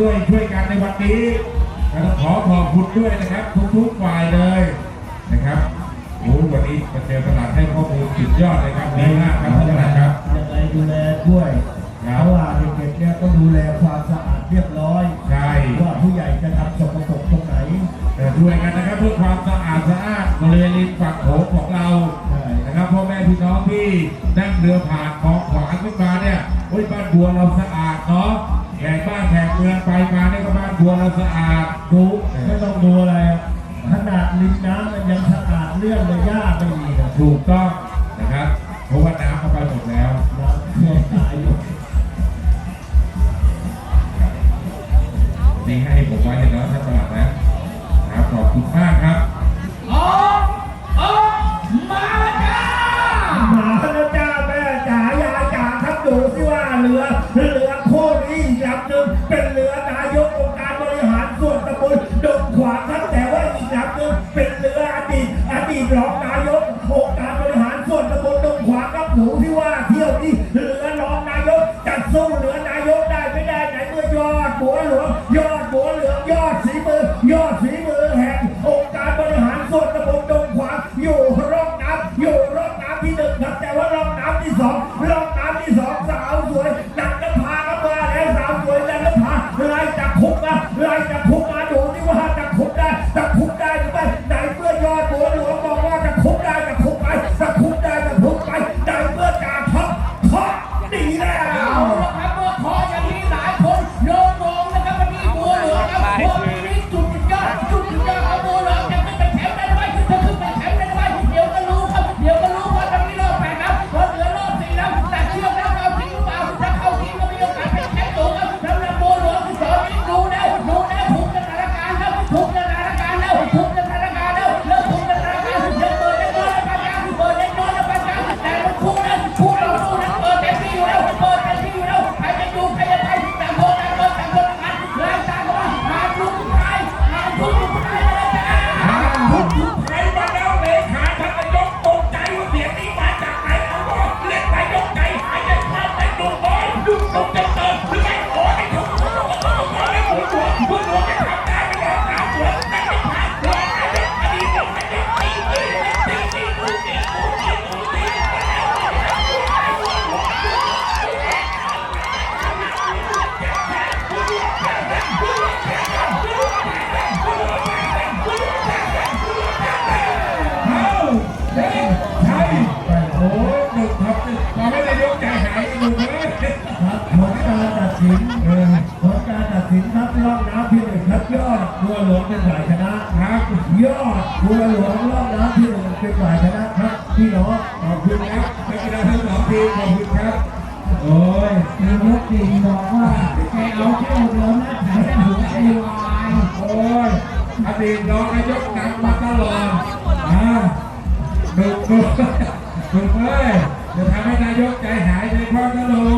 ด้วยช่วยกันในวันนี้ก็ต้องขอขอบคุณด้วยนะครับ ทุกๆฝ่ายเลยนะครับโอ้วันนี้มาเจอตลาดให้ข้อมูลสุดยอดเลยครับดีมากครับท่านประธานครับยังไงดูแลด้วยครับเพราะว่าเด็กๆเนี่ยต้องดูแลความสะอาดเรียบร้อยใช่ว่าผู้ใหญ่จะทำสกปรกตรงไหนแต่ด้วยกันนะครับเพื่อความสะอาดสะอาดบริเวณริมฝั่งโขงของเราใช่นะครับพ่อแม่พี่น้องที่นั่งเรือผ่านคลองขวางขึ้นมาเนี่ยโอ้ยบ้านบัวเราสะอาดเนาะ เมืองไปมาเนี่ยก็บ้านบัวเราสะอาดดูไม่ต้องดูอะไรอะขนาดริมน้ำมันยังสะอาดเรื่องเลยยากไม่มีนะถูกต้องนะครับ เพราะว่าน้ำเข้าไปหมดแล้วน้ำท่วมตายอยู่นี่ให้ผมไว้เนาะท่านประหลัดนะครับขอบคุณมากครับออกออกมาจ้าหมาแล้วจ้าแม่จ๋ายายจ๋าครับดูสิว่าเรือเรือ รองนายกองค์การบริหารส่วนตำบลดงขวางครับหนูที่ว่าเที่ยวนี้เหลือรองนายกจัดสู้เหลือนายกได้ไม่ได้ไหนเมื่อยอดหัวหลวงยอดหัวเหลืองยอดสีมือยอดสีมือ ยอดบัวหลวงเป็นฝ่ายชนะครับยอดบัวหลงรองน้ำที่หนึ่งเป็นฝ่ายชนะครับพี่น้องขอบคุณครับนักกีฬาทั้งสองทีมขอบคุณครับ โอ้ยนายกจริงบอกว่า ดีตรองนายกนำมาตลอดอ่าหนุ่มเอ้ยจะทำให้นายกใจหายใจคว่ำนะลุง